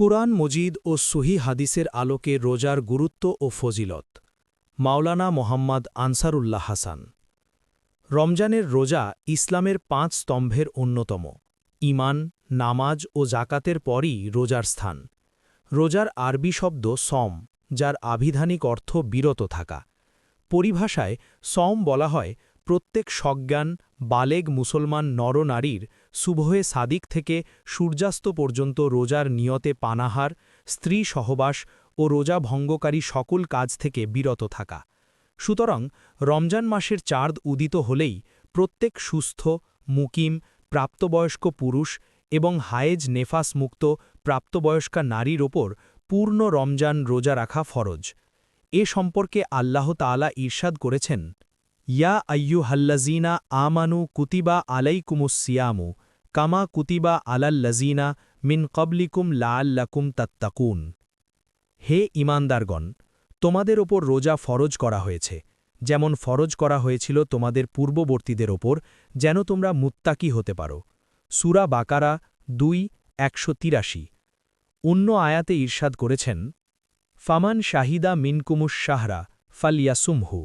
কুরআন মজিদ ও সহি হাদিসের আলোকে রোজার গুরুত্ব ও ফজিলত। মাওলানা মোহাম্মদ আনসারুল্লাহ হাসান। রমজানের রোজা ইসলামের পাঁচ স্তম্ভের অন্যতম। ইমান নামাজ ও জাকাতের পরই রোজার স্থান। রোজার আরবি শব্দ সম, যার আভিধানিক অর্থ বিরত থাকা। পরিভাষায় সম বলা হয় প্রত্যেক সজ্ঞান, বালেগ মুসলমান নরনারীর সুবহে সাদিক থেকে সূর্যাস্ত পর্যন্ত রোজার নিয়তে পানাহার, স্ত্রী সহবাস ও রোজা ভঙ্গকারী সকল কাজ থেকে বিরত থাকা। সুতরাং রমজান মাসের চাঁদ উদিত হলেই প্রত্যেক সুস্থ, মুকিম, প্রাপ্তবয়স্ক পুরুষ এবং হায়েজ নেফাস মুক্ত, প্রাপ্তবয়স্কা নারীর ওপর পূর্ণ রমজান রোজা রাখা ফরজ। এ সম্পর্কে আল্লাহ তাআলা ঈর্ষাদ করেছেন ইয়া আয়্যুহাল্লাজিনা আমানু কুতিবা আলাইকুমুসিয়ামু কামা কুতিবা আলাল্লাজিনা মিন কবলিকুম লাআল্লাকুম তাত্তাকুন হে ইমানদারগণ তোমাদের ওপর রোজা ফরজ করা হয়েছে, যেমন ফরজ করা হয়েছিল তোমাদের পূর্ববর্তীদের ওপর, যেন তোমরা মুত্তাকি হতে পারো। সুরা বাকারা দুই, একশো তিরাশি। অন্য আয়াতে ঈর্ষাদ করেছেন, ফামান শাহিদা মিনকুমুস শাহরা ফালিয়াসুমহু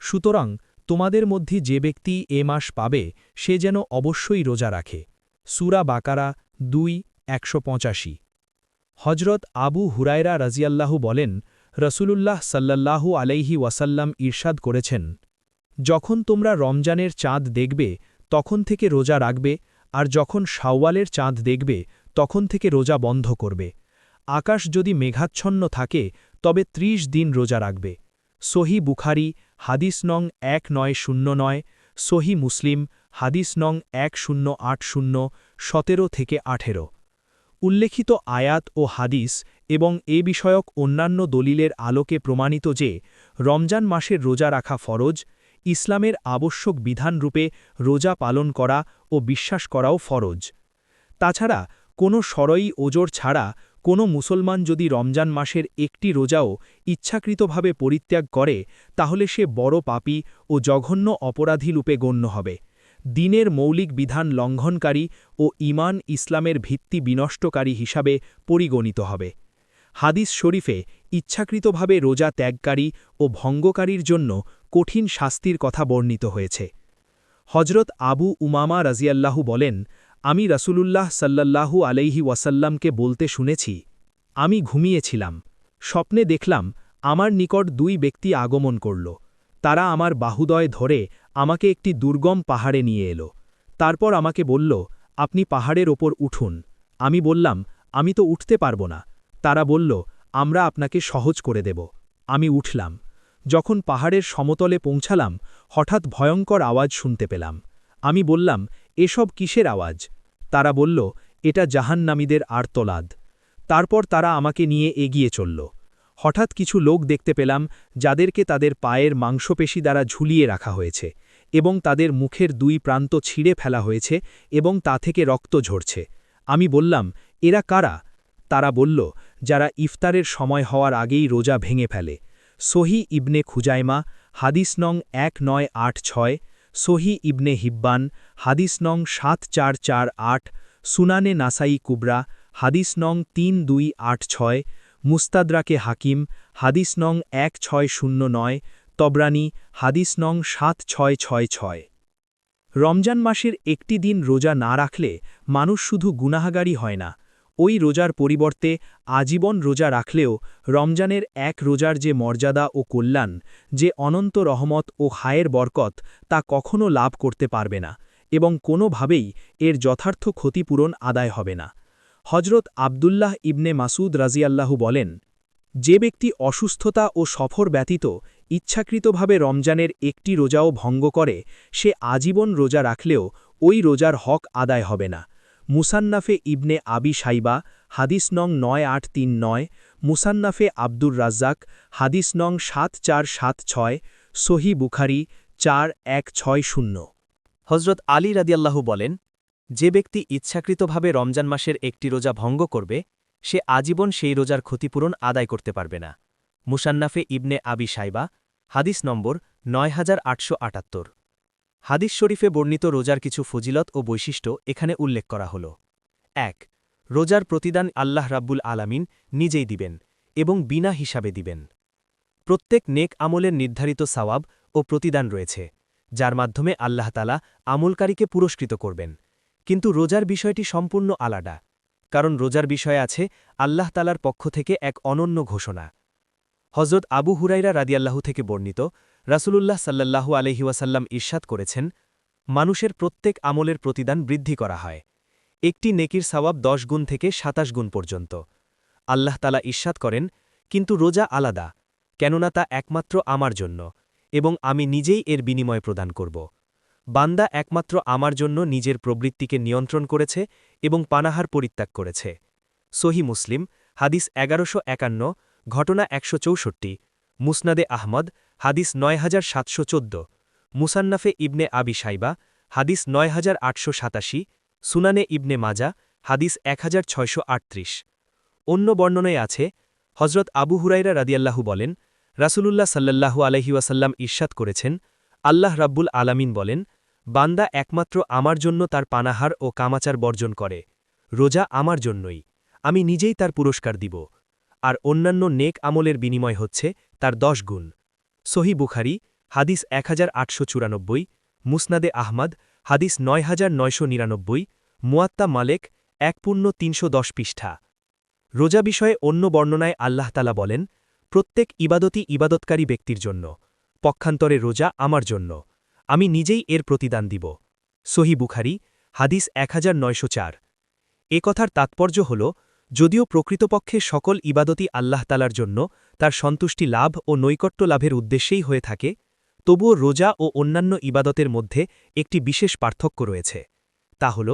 সুতরাং তোমাদের মধ্যে যে ব্যক্তি এ মাস পাবে, সে যেন অবশ্যই রোজা রাখে। সুরা বাকারা দুই, একশো পঁচাশি। হজরত আবু হুরায়রা রাজিয়াল্লাহু বলেন, রসুলুল্লাহ সাল্লাল্লাহু আলাইহি ওয়াসাল্লাম ঈর্ষাদ করেছেন, যখন তোমরা রমজানের চাঁদ দেখবে, তখন থেকে রোজা রাখবে, আর যখন শাওয়ালের চাঁদ দেখবে, তখন থেকে রোজা বন্ধ করবে। আকাশ যদি মেঘাচ্ছন্ন থাকে, তবে ত্রিশ দিন রোজা রাখবে। সহি বুখারি, হাদিস নং এক নয় শূন্য নয়, সহি মুসলিম, হাদিস নং এক শূন্য আট শূন্য, সতেরো থেকে আঠেরো। উল্লেখিত আয়াত ও হাদিস এবং এ বিষয়ক অন্যান্য দলিলের আলোকে প্রমাণিত যে, রমজান মাসের রোজা রাখা ফরজ, ইসলামের আবশ্যক বিধানরূপে রোজা পালন করা ও বিশ্বাস করাও ফরজ। তাছাড়া কোনো সরই ওজোর ছাড়া কোনো মুসলমান যদি রমজান মাসের একটি রোজাও ইচ্ছাকৃতভাবে পরিত্যাগ করে, তাহলে সে বড় পাপী ও জঘন্য অপরাধী রূপে গণ্য হবে। দিনের মৌলিক বিধান লঙ্ঘনকারী ও ইমান ইসলামের ভিত্তি বিনষ্টকারী হিসাবে পরিগণিত হবে। হাদিস শরীফে ইচ্ছাকৃতভাবে রোজা ত্যাগকারী ও ভঙ্গকারীর জন্য কঠিন শাস্তির কথা বর্ণিত হয়েছে। হজরত আবু উমামা রাজিয়াল্লাহু বলেন আমি রাসূলুল্লাহ সাল্লাল্লাহু আলাইহি ওয়াসাল্লামকে বলতে শুনেছি, আমি ঘুমিয়েছিলাম, স্বপ্নে দেখলাম আমার নিকট দুই ব্যক্তি আগমন করল, তারা আমার বাহুদয় ধরে আমাকে একটি দুর্গম পাহাড়ে নিয়ে এলো, তারপর আমাকে বলল, আপনি পাহাড়ের ওপর উঠুন। আমি বললাম, আমি তো উঠতে পারব না। তারা বলল, আমরা আপনাকে সহজ করে দেব। আমি উঠলাম, যখন পাহাড়ের সমতলে পৌঁছালাম, হঠাৎ ভয়ঙ্কর আওয়াজ শুনতে পেলাম। আমি বললাম এসব কিসের আওয়াজ? তারা বলল, এটা জাহান্নামীদের আর্তলাদ তারপর তারা আমাকে নিয়ে এগিয়ে চলল। হঠাৎ কিছু লোক দেখতে পেলাম, যাদেরকে তাদের পায়ের মাংসপেশি দ্বারা ঝুলিয়ে রাখা হয়েছে এবং তাদের মুখের দুই প্রান্ত ছিঁড়ে ফেলা হয়েছে এবং তা থেকে রক্ত ঝরছে। আমি বললাম, এরা কারা? তারা বলল, যারা ইফতারের সময় হওয়ার আগেই রোজা ভেঙে ফেলে। সহি ইবনে খুজাইমা, হাদিস নং এক নয় আট ছয় সহি ইবনে হিব্বান, হাদিস নং সাত চার চার আট, সুনানে নাসাই কুবরা, হাদিস নং তিন দুই আট ছয়, মুস্তাদরাকে হাকিম, হাদিস নং এক ছয় শূন্য নয়, তবরানি, হাদিস নং সাত ছয় ছয় ছয়। রমজান মাসের একটি দিন রোজা না রাখলে মানুষ শুধু গুনাহাগারি হয় না। ওই রোজার পরিবর্তে আজীবন রোজা রাখলেও রমজানের এক রোজার যে মর্যাদা ও কল্যাণ, যে অনন্ত রহমত ও হায়ের বরকত, তা কখনও লাভ করতে পারবে না এবং কোনোভাবেই এর যথার্থ ক্ষতিপূরণ আদায় হবে না। হজরত আবদুল্লাহ ইবনে মাসুদ রাজিয়াল্লাহু বলেন, যে ব্যক্তি অসুস্থতা ও সফর ব্যতীত ইচ্ছাকৃতভাবে রমজানের একটি রোজাও ভঙ্গ করে, সে আজীবন রোজা রাখলেও ওই রোজার হক আদায় হবে না। মুসান্নাফে ইবনে আবি সাইবা হাদিস নং নয় আট তিন নয়, মুসান্নাফে আব্দুর রাজ্জাক, হাদিস নং সাত চার সাত ছয়, সহি বুখারি চার এক ছয় শূন্য। হজরত আলী রাদিয়াল্লাহু বলেন, যে ব্যক্তি ইচ্ছাকৃতভাবে রমজান মাসের একটি রোজা ভঙ্গ করবে, সে আজীবন সেই রোজার ক্ষতিপূরণ আদায় করতে পারবে না। মুসান্নাফে ইবনে আবি সাইবা হাদিস নম্বর নয় হাজার আটশো আটাত্তর। হাদিস শরীফে বর্ণিত রোজার কিছু ফজিলত ও বৈশিষ্ট্য এখানে উল্লেখ করা হল। এক, রোজার প্রতিদান আল্লাহ রাব্বুল আলামিন নিজেই দিবেন এবং বিনা হিসাবে দিবেন। প্রত্যেক নেক আমলের নির্ধারিত সওয়াব ও প্রতিদান রয়েছে, যার মাধ্যমে আল্লাহ তালা আমলকারীকে পুরস্কৃত করবেন। কিন্তু রোজার বিষয়টি সম্পূর্ণ আলাদা, কারণ রোজার বিষয়ে আছে আল্লাহ তালার পক্ষ থেকে এক অনন্য ঘোষণা। হজরত আবু হুরাইরা রাদিয়াল্লাহু থেকে বর্ণিত রাসূলুল্লাহ সাল্লাল্লাহু আলহিউসাল্লাম ইরশাদ করেছেন, মানুষের প্রত্যেক আমলের প্রতিদান বৃদ্ধি করা হয়। একটি নেকির সওয়াব দশ গুণ থেকে সাতাশ গুণ পর্যন্ত। আল্লাহ তালা ইরশাদ করেন, কিন্তু রোজা আলাদা, কেননা তা একমাত্র আমার জন্য, এবং আমি নিজেই এর বিনিময় প্রদান করব। বান্দা একমাত্র আমার জন্য নিজের প্রবৃত্তিকে নিয়ন্ত্রণ করেছে এবং পানাহার পরিত্যাগ করেছে। সহি মুসলিম, হাদিস এগারোশো ঘটনা একশো চৌষট্টি, মুসনাদে আহমদ হাদিস নয় হাজার সাতশো চোদ্দ। মুসান্নাফে ইবনে আবি সাইবা হাদিস নয় হাজার আটশো সাতাশি। সুনানে ইবনে মাজা, হাদিস এক হাজার ছয়শো আটত্রিশ। অন্য বর্ণনায় আছে হজরত আবু হুরাইরা রাদিয়াল্লাহু বলেন, রাসুলুল্লাহ সাল্লাল্লাহু আলহিউসাল্লাম ঈর্ষাদ করেছেন, আল্লাহ রাব্বুল আলামিন বলেন, বান্দা একমাত্র আমার জন্য তার পানাহার ও কামাচার বর্জন করে, রোজা আমার জন্যই, আমি নিজেই তার পুরস্কার দিব। আর অন্যান্য নেক আমলের বিনিময় হচ্ছে তার দশ গুণ। সহি বুখারি, হাদিস এক হাজার আটশো চুরানব্বই, মুসনাদে আহমদ, হাদিস নয় হাজার নয়শো নিরানব্বই, মুয়াত্তা মালেক, এক পূর্ণ তিনশো দশ পৃষ্ঠা। রোজা বিষয়ে অন্য বর্ণনায় আল্লাহ তালা বলেন, প্রত্যেক ইবাদতই ইবাদতকারী ব্যক্তির জন্য, পক্ষান্তরে রোজা আমার জন্য, আমি নিজেই এর প্রতিদান দিব। সহি বুখারি, হাদিস এক হাজার নয়শো চার। এ কথার তাৎপর্য হল যদিও প্রকৃতপক্ষে সকল ইবাদতই আল্লাহ তালার জন্য, তার সন্তুষ্টি লাভ ও নৈকট্য লাভের উদ্দেশ্যেই হয়ে থাকে, তবুও রোজা ও অন্যান্য ইবাদতের মধ্যে একটি বিশেষ পার্থক্য রয়েছে। তা হল,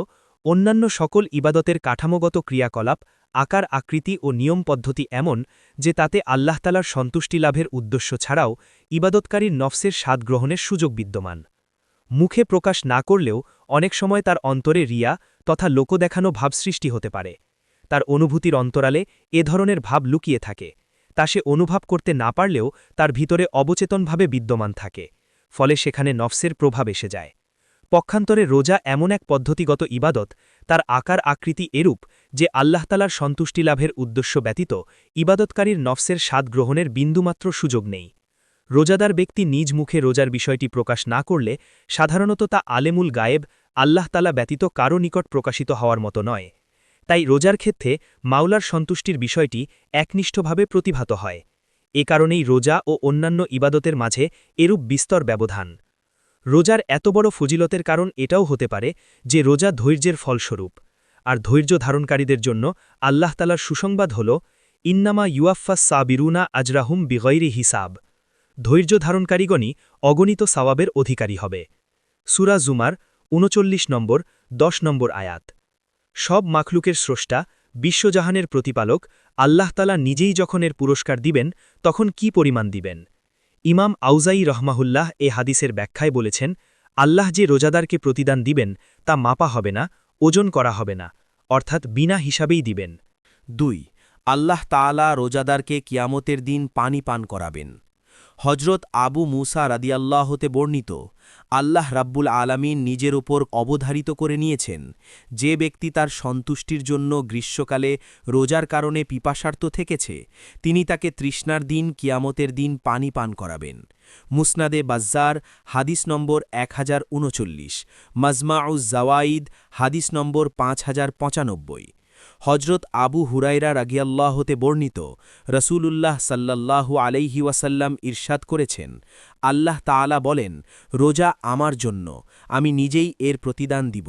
অন্যান্য সকল ইবাদতের কাঠামোগত ক্রিয়াকলাপ, আকার আকৃতি ও নিয়ম পদ্ধতি এমন যে তাতে আল্লাহতালার সন্তুষ্টি লাভের উদ্দেশ্য ছাড়াও ইবাদতকারীর নফসের স্বাদ গ্রহণের সুযোগ বিদ্যমান। মুখে প্রকাশ না করলেও অনেক সময় তার অন্তরে রিয়া তথা লোকদেখানো ভাব সৃষ্টি হতে পারে। তার অনুভূতির অন্তরালে এ ধরনের ভাব লুকিয়ে থাকে। তা সে অনুভব করতে না পারলেও তার ভিতরে অবচেতনভাবে বিদ্যমান থাকে, ফলে সেখানে নফসের প্রভাব এসে যায়। পক্ষান্তরে রোজা এমন এক পদ্ধতিগত ইবাদত, তার আকার আকৃতি এরূপ যে আল্লাহতালার সন্তুষ্টি লাভের উদ্দেশ্য ব্যতীত ইবাদতকারীর নফসের স্বাদ গ্রহণের বিন্দুমাত্র সুযোগ নেই। রোজাদার ব্যক্তি নিজ মুখে রোজার বিষয়টি প্রকাশ না করলে সাধারণত তা আলেমুল গায়েব আল্লাহতালা ব্যতীত কারও নিকট প্রকাশিত হওয়ার মতো নয়। তাই রোজার ক্ষেত্রে মাওলার সন্তুষ্টির বিষয়টি একনিষ্ঠভাবে প্রতিভাত হয়। এ কারণেই রোজা ও অন্যান্য ইবাদতের মাঝে এরূপ বিস্তর ব্যবধান। রোজার এত বড় ফজিলতের কারণ এটাও হতে পারে যে রোজা ধৈর্যের ফলস্বরূপ। আর ধৈর্য ধারণকারীদের জন্য আল্লাহ তালার সুসংবাদ হল, ইন্নামা ইউয়াফাস সাবিরুনা আজরাহুম বিগৈরি হিসাব। ধৈর্য ধারণকারীগণই অগণিত সাওয়াবের অধিকারী হবে। সুরা জুমার উনচল্লিশ নম্বর, দশ নম্বর আয়াত। সব মাখলুকের স্রষ্টা, বিশ্বজাহানের প্রতিপালক আল্লাহতালা নিজেই যখন এর পুরস্কার দিবেন, তখন কি পরিমাণ দিবেন? ইমাম আউজাই রহমাহুল্লাহ এ হাদিসের ব্যাখ্যায় বলেছেন, আল্লাহ যে রোজাদারকে প্রতিদান দিবেন, তা মাপা হবে না, ওজন করা হবে না, অর্থাৎ বিনা হিসাবেই দিবেন। দুই, আল্লাহ তাআলা রোজাদারকে কিয়ামতের দিন পানি পান করাবেন। হজরত আবু মুসা রাদিয়াল্লাহতে বর্ণিত আল্লাহ রাব্বুল আলামিন নিজের ওপর অবধারিত করে নিয়েছেন, যে ব্যক্তি তার সন্তুষ্টির জন্য গ্রীষ্মকালে রোজার কারণে পিপাসার্ত থেকেছে, তিনি তাকে তৃষ্ণার দিন, কিয়ামতের দিন পানি পান করাবেন। মুসনাদে বাজ্জার, হাদিস নম্বর এক হাজার উনচল্লিশ, মাজমাউজ জাওয়াইদ হাদিস নম্বর পাঁচ হাজার পঁচানব্বই। হজরত আবু হুরাইরা রাগিয়াল্লাহতে বর্ণিত, রসুলুল্লাহ সাল্লাল্লাহু আলাইহি ওয়াসাল্লাম ইরশাদ করেছেন। আল্লাহ তাআলা বলেন, রোজা আমার জন্য, আমি নিজেই এর প্রতিদান দিব।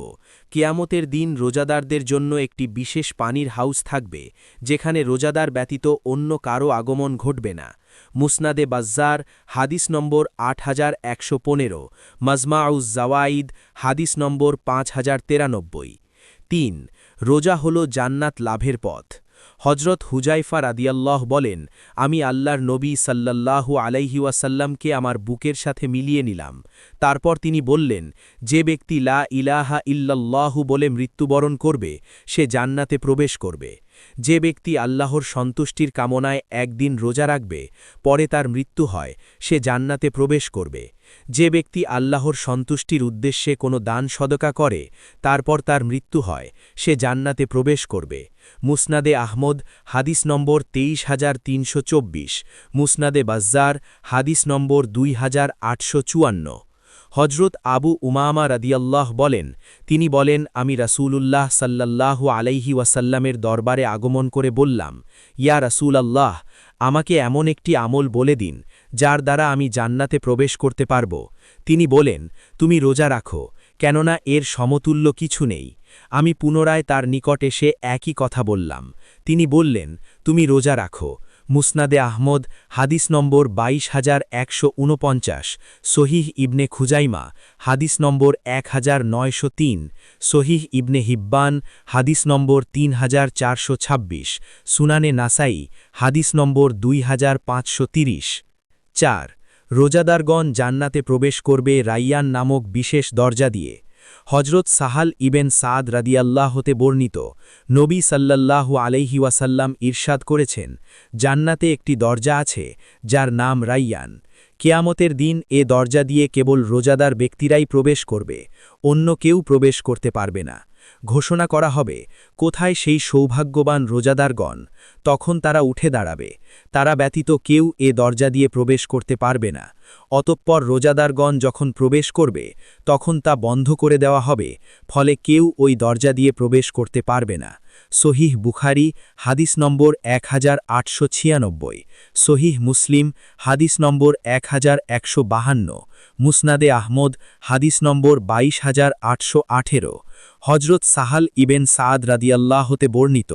কেয়ামতের দিন রোজাদারদের জন্য একটি বিশেষ পানির হাউস থাকবে, যেখানে রোজাদার ব্যতীত অন্য কারও আগমন ঘটবে না। মুসনাদে বাজ্জার, হাদিস নম্বর আট হাজার একশো পনেরো, মাজমাউজ জাওয়াইদ হাদিস নম্বর পাঁচ হাজার তেরানব্বই। তিন রোজা হল জান্নাত লাভের পথ। হজরত হুজাইফা রাদিয়াল্লাহ বলেন, আমি আল্লাহর নবী সাল্লাল্লাহু আলাইহি ওয়াসাল্লামকে আমার বুকের সাথে মিলিয়ে নিলাম। তারপর তিনি বললেন, যে ব্যক্তি লা ইলাহা ইল্লাল্লাহু বলে মৃত্যুবরণ করবে, সে জান্নাতে প্রবেশ করবে। যে ব্যক্তি আল্লাহর সন্তুষ্টির কামনায় একদিন রোজা রাখবে, পরে তার মৃত্যু হয়, সে জান্নাতে প্রবেশ করবে। যে ব্যক্তি আল্লাহর সন্তুষ্টির উদ্দেশ্যে কোনো দান সদকা করে, তারপর তার মৃত্যু হয়, সে জান্নাতে প্রবেশ করবে। মুসনাদে আহমদ, হাদিস নম্বর তেইশ হাজার তিনশো চব্বিশ। মুসনাদে বাজ্জার, হাদিস নম্বর দুই হাজার আটশো চুয়ান্ন। হজরত আবু উমামা রাদিয়াল্লাহ বলেন, তিনি বলেন, আমি রাসূলুল্লাহ সাল্লাল্লাহু আলাইহি ওয়াসাল্লামের দরবারে আগমন করে বললাম, ইয়া রাসূল আল্লাহ আমাকে এমন একটি আমল বলে দিন যার দ্বারা আমি জান্নাতে প্রবেশ করতে পারব। তিনি বলেন, তুমি রোজা রাখো, কেননা এর সমতুল্য কিছু নেই। আমি পুনরায় তার নিকট এসে একই কথা বললাম। তিনি বললেন, তুমি রোজা রাখো। মুসনাদে আহমদ, হাদিস নম্বর বাইশ হাজার একশো উনপঞ্চাশ, সহিহ ইবনে খুজাইমা, হাদিস নম্বর এক হাজার নয়শো তিন, সহিহ ইবনে হিব্বান, হাদিস নম্বর তিন হাজার চারশো ছাব্বিশ, সুনানে নাসাই, হাদিস নম্বর দুই হাজার পাঁচশো তিরিশ চার, রোজাদারগণ জান্নাতে প্রবেশ করবে রাইয়ান নামক বিশেষ দরজা দিয়ে। হজরত সাহাল ইবেন সাদ রাদিয়াল্লাহ হতে বর্ণিত, নবী সাল্লাল্লাহু আলাইহি ওয়াসাল্লাম ইরশাদ করেছেন, জান্নাতে একটি দরজা আছে, যার নাম রাইয়ান। কেয়ামতের দিন এ দরজা দিয়ে কেবল রোজাদার ব্যক্তিরাই প্রবেশ করবে, অন্য কেউ প্রবেশ করতে পারবে না। ঘোষণা করা হবে, কোথায় সেই সৌভাগ্যবান রোজাদারগণ, তখন তারা উঠে দাঁড়াবে, তারা ব্যতীত কেউ এ দরজা দিয়ে প্রবেশ করতে পারবে না। অতঃপর রোজাদারগণ যখন প্রবেশ করবে, তখন তা বন্ধ করে দেওয়া হবে, ফলে কেউ ওই দরজা দিয়ে প্রবেশ করতে পারবে না। সহিহ বুখারি, হাদিস নম্বর এক হাজার আটশো ছিয়ানব্বই। সহিহ মুসলিম, হাদিস নম্বর এক হাজার একশো বাহান্ন। মুসনাদে আহমদ, হাদিস নম্বর বাইশ হাজার আটশো আঠেরো। হজরত সাহাল ইবেন সাদ রাদিয়াল্লাহতে বর্ণিত,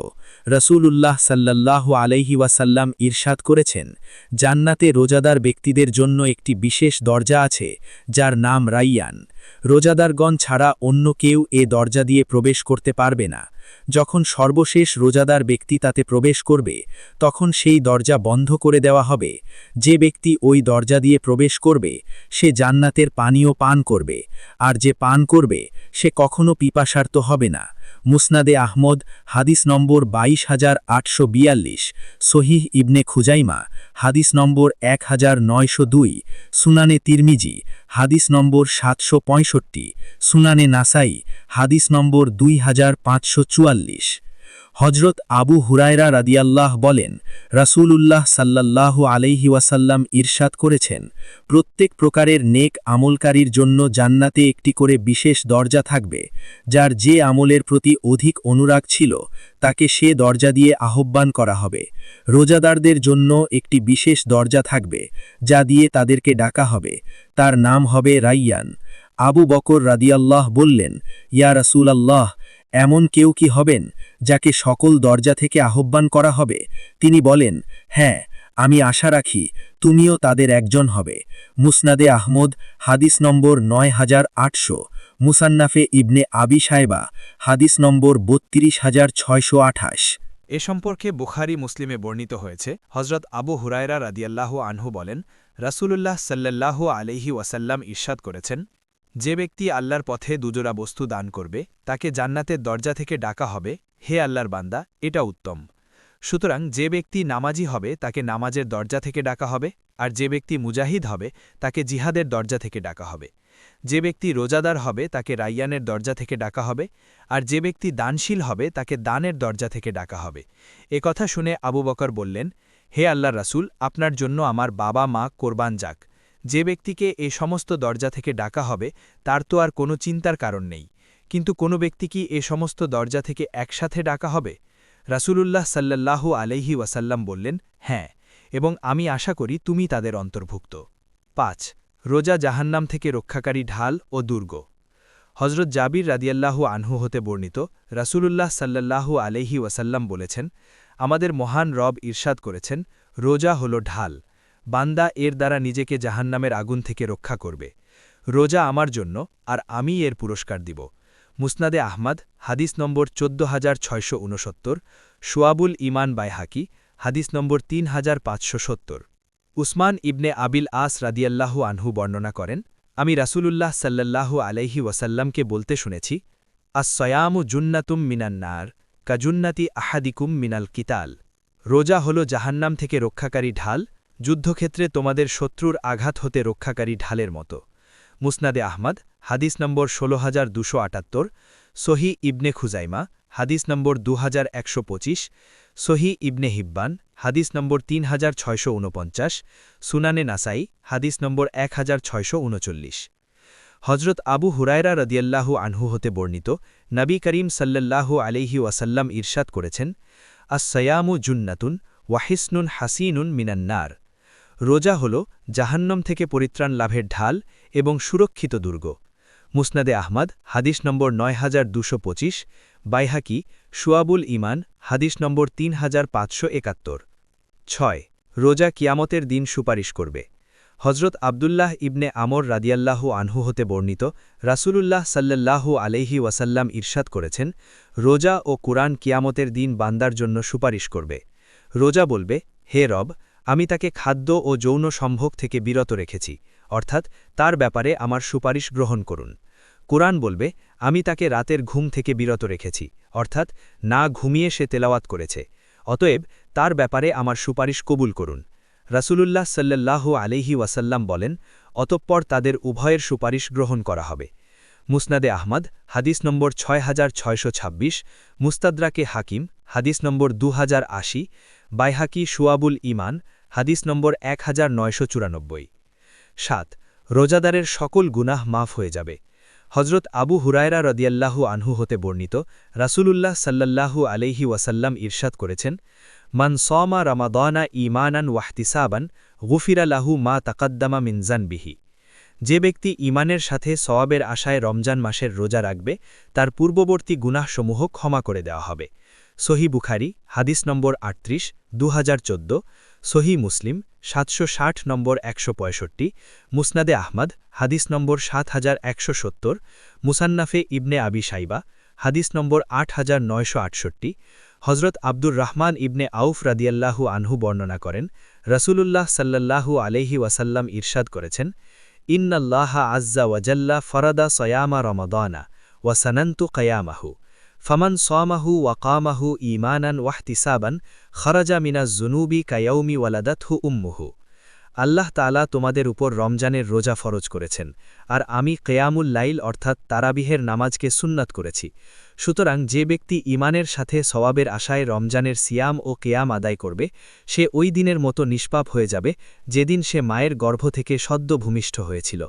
রসূলুল্লাহ সাল্লাল্লাহু আলাইহি ওয়াসাল্লাম ইরশাদ করেছেন, জান্নাতে রোজাদার ব্যক্তিদের জন্য একটি বিশেষ দরজা আছে, যার নাম রাইয়ান। রোজাদারগণ ছাড়া অন্য কেউ এ দরজা দিয়ে প্রবেশ করতে পারবে না। যখন সর্বশেষ রোজাদার ব্যক্তি তাতে প্রবেশ করবে, তখন সেই দরজা বন্ধ করে দেওয়া হবে। যে ব্যক্তি ওই দরজা দিয়ে প্রবেশ করবে, সে জান্নাতের পানীয় পান করবে, আর যে পান করবে, সে কখনো পিপাসার্ত হবে না। মুসনাদে আহমদ, হাদিস নম্বর বাইশ হাজার আটশো বিয়াল্লিশ, সহিহ ইবনে খুজাইমা, হাদিস নম্বর এক হাজার নয়শো দুই, সুনানে তিরমিজি, হাদিস নম্বর সাতশো পঁয়ষট্টি, সুনানে নাসাই, হাদিস নম্বর দুই হাজার পাঁচশো চুয়াল্লিশ। হজরত আবু হুরায়রা রাদিয়াল্লাহ বলেন, রাসূলুল্লাহ সাল্লাল্লাহু আলাইহি ওয়াসাল্লাম ইরশাদ করেছেন, প্রত্যেক প্রকারের নেক আমলকারীর জন্য জান্নাতে একটি করে বিশেষ দরজা থাকবে, যার যে আমলের প্রতি অধিক অনুরাগ ছিল, তাকে সে দরজা দিয়ে আহ্বান করা হবে। রোজাদারদের জন্য একটি বিশেষ দরজা থাকবে, যা দিয়ে তাদেরকে ডাকা হবে। তার নাম হবে রাইয়ান। আবু বকর রাদিয়াল্লাহ বললেন, ইয়া রাসূল আল্লাহ এমন কেউ কি হবেন যাকে সকল দরজা থেকে আহ্বান করা হবে? তিনি বলেন হ্যাঁ আমি আশা রাখি তুমিও তাদের একজন হবে। মুসনাদে আহমদ, হাদিস নম্বর নয় হাজার আটশো। মুসান্নাফে ইবনে আবি সাহেবা হাদিস নম্বর বত্রিশ হাজার ছয়শো আঠাশ। এ সম্পর্কে বুখারি মুসলিমে বর্ণিত হয়েছে। হজরত আবু হুরায়রা রাদিয়াল্লাহু আনহু বলেন, রাসূলুল্লাহ সাল্লাল্লাহু আলাইহি ওয়াসাল্লাম ইরশাদ করেছেন যে ব্যক্তি আল্লাহর পথে দুজোড়া বস্তু দান করবে, তাকে জান্নাতের দরজা থেকে ডাকা হবে, হে আল্লাহর বান্দা, এটা উত্তম। সুতরাং যে ব্যক্তি নামাজি হবে, তাকে নামাজের দরজা থেকে ডাকা হবে, আর যে ব্যক্তি মুজাহিদ হবে, তাকে জিহাদের দরজা থেকে ডাকা হবে। যে ব্যক্তি রোজাদার হবে, তাকে রাইয়ানের দরজা থেকে ডাকা হবে, আর যে ব্যক্তি দানশীল হবে, তাকে দানের দরজা থেকে ডাকা হবে। এ কথা শুনে আবু বকর বললেন, হে আল্লাহ রাসূল, আপনার জন্য আমার বাবা মা কোরবান যাক। যে ব্যক্তিকে এ সমস্ত দরজা থেকে ডাকা হবে, তার তো আর কোনো চিন্তার কারণ নেই। কিন্তু কোনো ব্যক্তি কি এ সমস্ত দরজা থেকে একসাথে ডাকা হবে? রাসূলুল্লাহ সাল্লাল্লাহু আলাইহি ওয়াসাল্লাম বললেন হ্যাঁ এবং আমি আশা করি তুমি তাদের অন্তর্ভুক্ত। পাঁচ, রোজা জাহান্নাম থেকে রক্ষাকারী ঢাল ও দুর্গ। হজরত জাবির রাদিয়াল্লাহু আনহু হতে বর্ণিত, রাসূলুল্লাহ সাল্লাল্লাহু আলাইহি ওয়াসাল্লাম বলেছেন, আমাদের মহান রব ইরশাদ করেছেন, রোজা হল ঢাল। বান্দা এর দ্বারা নিজেকে জাহান্নামের আগুন থেকে রক্ষা করবে। রোজা আমার জন্য, আর আমি এর পুরস্কার দিব। মুসনাদে আহমাদ, হাদিস নম্বর চোদ্দ হাজার ছয়শো উনসত্তর সোয়াবুল ইমান বাইহাকি, হাদিস নম্বর তিন হাজার পাঁচশো সত্তর। উসমান ইবনে আবিল আস রাদিয়াল্লাহু আনহু বর্ণনা করেন, আমি রাসূলুল্লাহ সাল্লাল্লাহু আলাইহি ওয়াসাল্লামকে বলতে শুনেছি আস সয়ামু জুন্নাতুম মিনান্নার কাজুন্নাতি আহাদিকুম মিনাল কিতাল। রোজা হল জাহান্নাম থেকে রক্ষাকারী ঢাল যুদ্ধক্ষেত্রে তোমাদের শত্রুর আঘাত হতে রক্ষাকারী ঢালের মতো। মুসনাদে আহমদ, হাদিস নম্বর ষোলো হাজার দুশো আটাত্তর, সহি ইবনে খুজাইমা, হাদিস নম্বর দু হাজার একশো পঁচিশ, সহি ইবনে হিব্বান, হাদিস নম্বর তিন হাজার ছয়শো উনপঞ্চাশ, সুনানে নাসাই, হাদিস নম্বর এক হাজার ছয়শো উনচল্লিশ। হজরত আবু হুরায়রা রদিয়াল্লাহু আনহু হতে বর্ণিত নবী করিম সাল্লাল্লাহু আলাইহি ওয়াসাল্লাম ইরশাদ করেছেন, আসসায়ামু জুন্নাতুন ওয়াহিসনুন হাসিনুন মিনান্নার রোজা হল জাহান্নম থেকে পরিত্রাণ লাভের ঢাল এবং সুরক্ষিত দুর্গ। মুসনাদে আহমদ, হাদিস নম্বর নয় হাজার দুশো পঁচিশ, বাইহাকি সুয়াবুল ইমান হাদিস নম্বর তিন হাজার পাঁচশো একাত্তর। ছয়, রোজা কিয়ামতের দিন সুপারিশ করবে। হজরত আবদুল্লাহ ইবনে আমর রাদিয়াল্লাহু আনহু হতে বর্ণিত রাসূলুল্লাহ সাল্লাল্লাহু আলাইহি ওয়াসাল্লাম ইরশাদ করেছেন, রোজা ও কুরআন কিয়ামতের দিন বান্দার জন্য সুপারিশ করবে। রোজা বলবে, হে রব আমি তাকে খাদ্য ও যৌন সম্ভোগ থেকে বিরত রেখেছি, অর্থাৎ তার ব্যাপারে আমার সুপারিশ গ্রহণ করুন। কোরআন বলবে, আমি তাকে রাতের ঘুম থেকে বিরত রেখেছি, অর্থাৎ না ঘুমিয়ে সে তেলাওয়াত করেছে। অতএব তার ব্যাপারে আমার সুপারিশ কবুল করুন। রাসূলুল্লাহ সাল্লাল্লাহু আলাইহি ওয়াসাল্লাম বলেন, অতঃপর তাদের উভয়ের সুপারিশ গ্রহণ করা হবে। মুসনাদে আহমদ, হাদিস নম্বর ছয় হাজার ছয়শো ছাব্বিশ, মুস্তাদ্রাকে হাকিম, হাদিস নম্বর দু হাজার আশি বাইহাকি সুয়াবুল ইমান হাদিস নম্বর এক হাজার নয়শো চুরানব্বই। সাত, রোজাদারের সকল গুনাহ মাফ হয়ে যাবে। হজরত আবু হুরায়রা রদিয়াল্লাহু আনহু হতে বর্ণিত রাসূলুল্লাহ সাল্লাল্লাহু আলাইহি ওয়াসাল্লাম ইরশাদ করেছেন, মান সমা রমাদনা ইমানান ওয়াহতিসাবান, গুফিরা লাহু মা তাকাদ্দামা মিনজানবিহি যে ব্যক্তি ইমানের সাথে সওয়াবের আশায় রমজান মাসের রোজা রাখবে, তার পূর্ববর্তী গুনাহসমূহ ক্ষমা করে দেওয়া হবে। সহি বুখারি, হাদিস নম্বর আটত্রিশ দু হাজার সহি মুসলিম, সাতশো ষাট নম্বর একশো পঁয়ষট্টি, মুসনাদে আহমদ, হাদিস নম্বর সাত হাজার একশো সত্তর, মুসান্নাফে ইবনে আবি সাইবা, হাদিস নম্বর আট হাজার নয়শো আটষট্টি হজরত আব্দুর রহমান ইবনে আউফ রাদিয়াল্লাহু আনহু বর্ণনা করেন, রসুলুল্লাহ সাল্লাল্লাহু আলহি ওয়াসাল্লাম ইরশাদ করেছেন, ইন্নাল্লাহা আজ্জা ওয়াজাল্লা ফরাদা সয়ামা রমদানা ওয়াসানন্তু কয়ামাহু। ফমন সোয়ামাহু ওয়াকামাহু ইমানান ওয়াহতিসাবান খরাজা মিনা জুনুবি কায়ৌমি ওয়ালাদাতহু উম্মুহু আল্লাহ তালা তোমাদের উপর রমজানের রোজা ফরজ করেছেন, আর আমি কেয়ামুল লাইল অর্থাৎ তারাবিহের নামাজকে সুন্নাত করেছি। সুতরাং যে ব্যক্তি ইমানের সাথে সওয়াবের আশায় রমজানের সিয়াম ও কেয়াম আদায় করবে, সে ওই দিনের মতো নিষ্পাপ হয়ে যাবে, যেদিন সে মায়ের গর্ভ থেকে সদ্য ভূমিষ্ঠ হয়েছিল।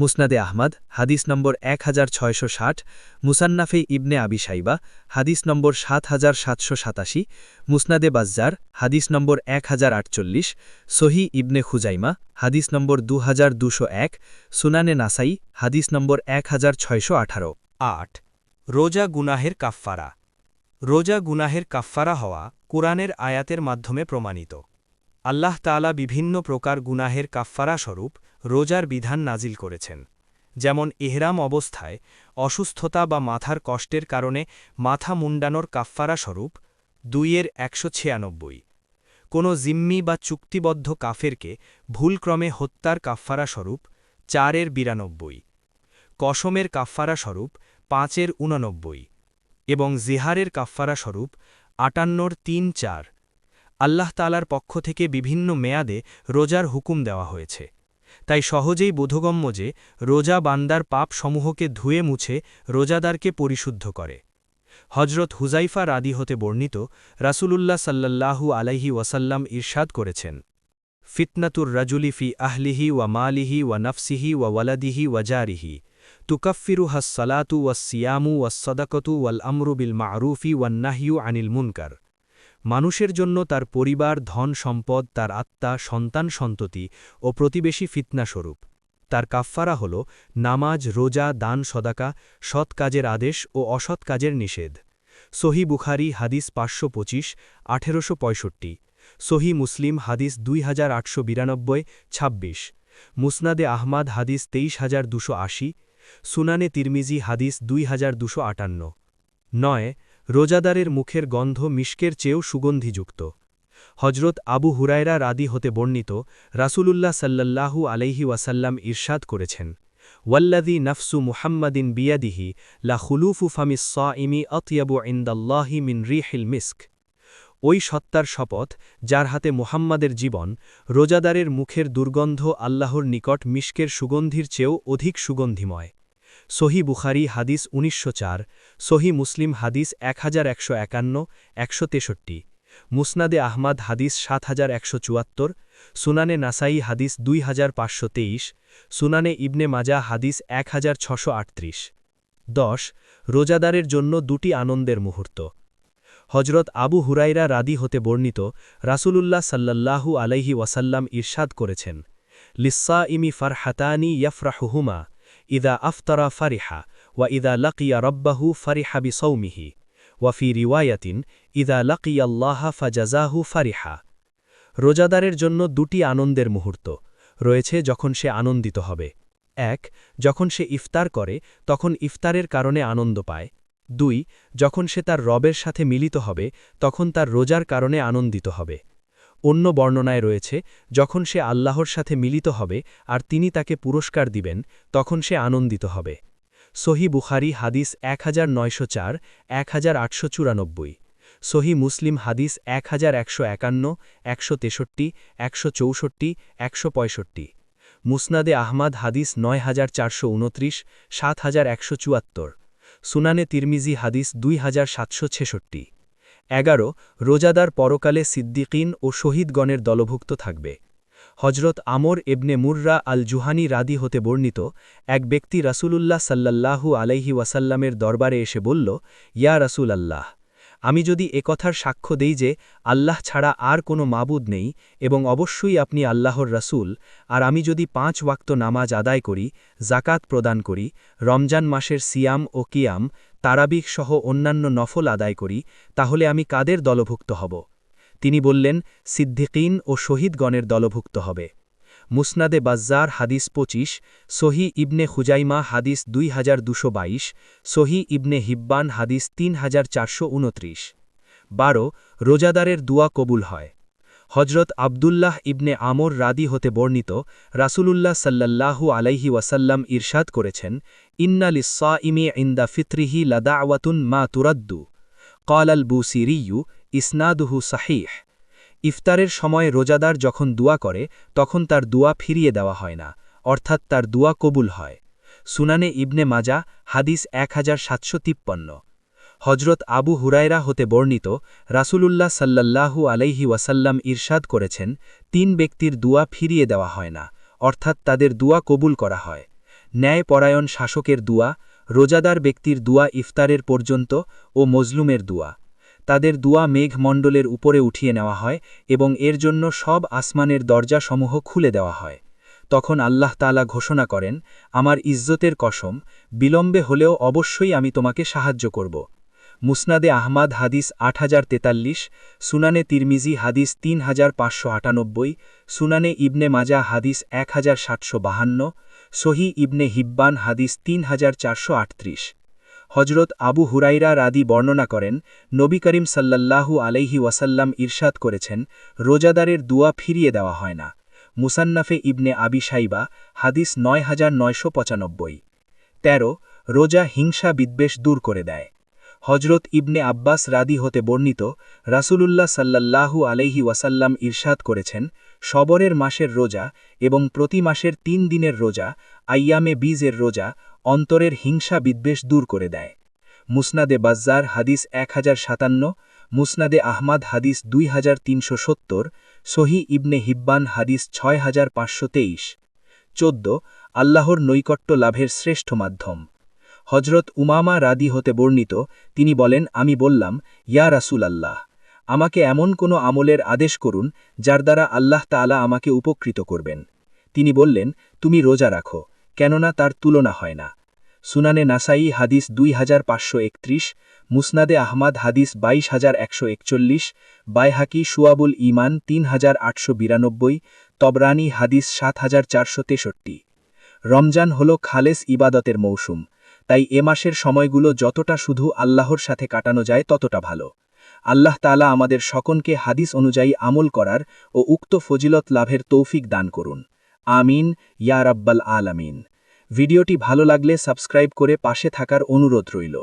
মুসনাদে আহমদ, হাদিস নম্বর এক হাজার ছয়শো ষাট, মুসান্নাফে ইবনে আবি সাইবা হাদিস নম্বর সাত হাজার সাতশো সাতাশি, মুসনাদে বাজ্জার, হাদিস নম্বর এক হাজার আটচল্লিশ, সহি ইবনে খুজাইমা, হাদিস নম্বর দু হাজার দুশো এক, সুনানে নাসাই, হাদিস নম্বর এক হাজার ছয়শো আঠারো। আট, রোজা গুনাহের কাফফারা। রোজা গুনাহের কাফফারা হওয়া কোরআনের আয়াতের মাধ্যমে প্রমাণিত। আল্লাহ তালা বিভিন্ন প্রকার গুনাহের কাফফারা স্বরূপ রোজার বিধান নাজিল করেছেন। যেমন এহরাম অবস্থায় অসুস্থতা বা মাথার কষ্টের কারণে মাথা মুন্ডানোর কাফফারা স্বরূপ দুইয়ের একশো ছিয়ানব্বই। কোনো জিম্মি বা চুক্তিবদ্ধ কাফেরকে ভুলক্রমে হত্যার কাফফারা স্বরূপ চারের বিরানব্বই। কসমের কাফফারা স্বরূপ পাঁচের উননব্বই এবং জিহারের কাফফারা স্বরূপ আটান্নর তিন চার। আল্লাহ তালার পক্ষ থেকে বিভিন্ন মেয়াদে রোজার হুকুম দেওয়া হয়েছে। তাই সহজেই বোধগম্য যে রোজা বান্দার পাপ সমূহকে ধুয়ে মুছে রোজাদারকে পরিশুদ্ধ করে। হজরত হুজাইফা রাদি হতে বর্ণিত রাসূলুল্লাহ সাল্লাল্লাহু আলাইহি ওয়াসাল্লাম ইরশাদ করেছেন, ফিতনাতুর রাজুলি ফি আহলিহি ওয়া মালিহি ওয়া নফসিহি ওয়া ওয়ালাদিহি ওয়া ওয়াজারিহি তুকফিরু হাসসালাতু ওয়াসিয়ামু ওয়াসসদাকতু ওয়াল আমরু বিল মা'রুফি ওয়ান্নাহিউ আনিল মুনকার। মানুষের জন্য তার পরিবার, ধন, সম্পদ, তার আত্মা, সন্তান, সন্ততি ও প্রতিবেশী ফিতনাস্বরূপ। তার কাফফারা হল নামাজ, রোজা, দান, সদাকা, সৎ কাজের আদেশ ও অসৎ কাজের নিষেধ। সহি বুখারি, হাদিস পাঁচশো পঁচিশ, আঠেরোশো পঁয়ষট্টি। সহি মুসলিম, হাদিস দুই হাজার আটশো বিরানব্বই, ছাব্বিশ। মুসনাদে আহমাদ, হাদিস তেইশ হাজার দুশো আশি। সুনানে তিরমিজি, হাদিস দুই হাজার দুশো আটান্ন। নয় রোজাদারের মুখের গন্ধ মিশকের চেয়েও সুগন্ধিযুক্ত। হজরত আবু হুরায়রা রাদি হতে বর্ণিত, রাসূলুল্লাহ সাল্লাল্লাহু আলাইহি ওয়াসাল্লাম ইরশাদ করেছেন ওয়াল্লাদি নফসু মুহাম্মাদিন বিয়াদিহি লা খুলুফু ফামিস ইমি অতিয়াবু ইন্দাল্লাহি মিন রিহিল মিস্ক। ওই সত্তার শপথ, যার হাতে মুহাম্মাদের জীবন, রোজাদারের মুখের দুর্গন্ধ আল্লাহর নিকট মিস্কের সুগন্ধির চেয়েও অধিক সুগন্ধিময়। সহি বুখারি হাদিস উনিশশো চার, সহি মুসলিম হাদিস এক হাজার একশো একান্ন, একশো তেষট্টি, মুসনাদে আহমাদ হাদিস সাত হাজার একশো চুয়াত্তর, সুনানে নাসাই হাদিস দুই হাজার পাঁচশো তেইশ, সুনানে ইবনে মাজা হাদিস এক হাজার ছশো আটত্রিশ। দশ, রোজাদারের জন্য দুটি আনন্দের মুহূর্ত। হজরত আবু হুরাইরা রাদি হতে বর্ণিত, রাসূলুল্লাহ সাল্লাল্লাহু আলাইহি ওয়াসাল্লাম ইরশাদ করেছেন লিস্সা ইমি ফারহাতানি ইয়াফরাহুহুমা ইদা আফতারা ফারিহা ওয়া ইদা লাকিয়া রব্বাহু ফারিহা বিসৌমিহি ওয়াফি রিওয়ায়াতিন ইদা লাকিয়াল্লাহা ফাজাজাহু ফারিহা রোজাদারের জন্য দুটি আনন্দের মুহূর্ত রয়েছে যখন সে আনন্দিত হবে। এক, যখন সে ইফতার করে, তখন ইফতারের কারণে আনন্দ পায়। দুই, যখন সে তার রবের সাথে মিলিত হবে, তখন তার রোজার কারণে আনন্দিত হবে। অন্য বর্ণনায় রয়েছে, যখন সে আল্লাহর সাথে মিলিত হবে আর তিনি তাকে পুরস্কার দিবেন, তখন সে আনন্দিত হবে। সহি বুখারি হাদিস এক হাজার নয়শো চার, এক হাজার আটশো চুরানব্বই। সহি মুসলিম হাদিস এক হাজার একশো একান্ন, একশো তেষট্টি, একশো চৌষট্টি, একশো পঁয়ষট্টি। মুসনাদে আহমাদ হাদিস নয় হাজার চারশো উনত্রিশ, সাত হাজার একশো চুয়াত্তর। সুনানে তিরমিজি হাদিস দুই হাজার সাতশো ছেষট্টি। এগারো, রোজাদার পরকালে সিদ্দিকিন ও শহীদগণের দলভুক্ত থাকবে। হজরত আমর এবনে মুর্রা আল জুহানি রাদি হতে বর্ণিত এক ব্যক্তি রাসূলুল্লাহ সাল্লাল্লাহু আলাইহি ওয়াসাল্লামের দরবারে এসে বলল, ইয়া রাসূল আল্লাহ আমি যদি একথার সাক্ষ্য দেই যে আল্লাহ ছাড়া আর কোনো মাবুদ নেই এবং অবশ্যই আপনি আল্লাহর রাসূল, আর আমি যদি পাঁচ ওয়াক্ত নামাজ আদায় করি জাকাত প্রদান করি, রমজান মাসের সিয়াম ও কিয়াম তারাবিক সহ অন্যান্য নফল আদায় করি, তাহলে আমি কাদের দলভুক্ত হব? তিনি বললেন, সিদ্দিকিন ও শহীদগণের দলভুক্ত হবে। মুসনাদে বাজ্জার হাদিস পঁচিশ, সহি ইবনে খুজাইমা হাদিস দুই হাজার দুশো বাইশ, সহি ইবনে হিব্বান হাদিস তিন হাজার চারশো উনত্রিশ। বারো, রোজাদারের দুয়া কবুল হয়। হজরত আবদুল্লাহ ইবনে আমর রাদি হতে বর্ণিত রাসূলুল্লাহ সাল্লাল্লাহু আলাইহি ওয়াসাল্লাম ইরশাদ করেছেন ইন্নালিসা ইমে ইন্দা ফিত্রিহি লাদাওয়াতুন মা তুরাদ্দু। কল আল বুসিরিয়ু ইসনাদুহু সাহিহ। ইফতারের সময় রোজাদার যখন দুয়া করে, তখন তার দুয়া ফিরিয়ে দেওয়া হয় না, অর্থাৎ তার দুয়া কবুল হয়। সুনানে ইবনে মাজা, হাদিস এক হাজার সাতশো তিপ্পন্ন। হজরত আবু হুরায়রা হতে বর্ণিত, রাসুলুল্লাহ সাল্লাল্লাহু আলাইহি ওয়াসাল্লাম ইরশাদ করেছেন, তিন ব্যক্তির দুয়া ফিরিয়ে দেওয়া হয় না, অর্থাৎ তাদের দুয়া কবুল করা হয়। ন্যায়পরায়ণ শাসকের দুয়া, রোজাদার ব্যক্তির দুয়া ইফতারের পর্যন্ত ও মজলুমের দুয়া। তাদের দুয়া মেঘমণ্ডলের উপরে উঠিয়ে নেওয়া হয় এবং এর জন্য সব আসমানের দরজাসমূহ খুলে দেওয়া হয়। তখন আল্লাহ তালা ঘোষণা করেন, আমার ইজ্জতের কসম, বিলম্বে হলেও অবশ্যই আমি তোমাকে সাহায্য করব। মুসনাদে আহমাদ হাদিস আট হাজার তেতাল্লিশ, সুনানে তিরমিজি হাদিস তিন হাজার পাঁচশো আটানব্বই, সুনানে ইবনে মাজা হাদিস এক হাজার সাতশো বাহান্ন, সহি ইবনে হিব্বান হাদিস তিন হাজার চারশো আটত্রিশ। হজরত আবু হুরাইরা রাদি বর্ণনা করেন, নবী করিম সাল্লাল্লাহু আলাইহি ওয়াসাল্লাম ইরশাদ করেছেন, রোজাদারের দুয়া ফিরিয়ে দেওয়া হয় না। মুসান্নাফে ইবনে আবি সাইবা, হাদিস নয় হাজার নয়শো পঁচানব্বই। তেরো, রোজা হিংসা বিদ্বেষ দূর করে দেয়। হজরত ইবনে আব্বাস রাদি হতে বর্ণিত, রাসূলুল্লাহ সাল্লাল্লাহু আলাইহি ওয়াসাল্লাম ইরশাদ করেছেন, সবরের মাসের রোজা এবং প্রতি মাসের তিন দিনের রোজা, আইয়ামে বীজের রোজা, অন্তরের হিংসা বিদ্বেষ দূর করে দেয়। মুসনাদে বাজ্জার হাদিস এক হাজার সাতান্ন, মুসনাদে আহমাদ হাদিস দুই হাজার তিনশো সত্তর সহি ইবনে হিব্বান হাদিস ছয় হাজার পাঁচশো তেইশ। চোদ্দ, আল্লাহর নৈকট্য লাভের শ্রেষ্ঠ মাধ্যম। হজরত উমামা রাদি হতে বর্ণিত, তিনি বলেন, আমি বললাম, ইয়া রাসুল আল্লাহ আমাকে এমন কোনো আমলের আদেশ করুন, যার দ্বারা আল্লাহ তালা আমাকে উপকৃত করবেন। তিনি বললেন, তুমি রোজা রাখো, কেননা তার তুলনা হয় না। সুনানে নাসাই হাদিস দুই হাজার পাঁচশো একত্রিশ, মুসনাদে আহমাদ হাদিস বাইশ হাজার একশো একচল্লিশ, বাইহাকি সুয়াবুল ইমান তিন হাজার আটশো বিরানব্বই, তবরানি হাদিস সাত হাজার চারশো তেষট্টি। রমজান হল খালেস ইবাদতের মৌসুম। তাই এ মাসের সময়গুলো যতটা শুধু আল্লাহর সাথে কাটানো যায় ততটা ভালো। আল্লাহ তালা আমাদের সকনকে হাদিস অনুযায়ী আমল করার ও উক্ত ফজিলত লাভের তৌফিক দান করুন। আমিন, ইয়া আল আমিন ভিডিওটি ভালো লাগলে সাবস্ক্রাইব করে পাশে থাকার অনুরোধ রইল।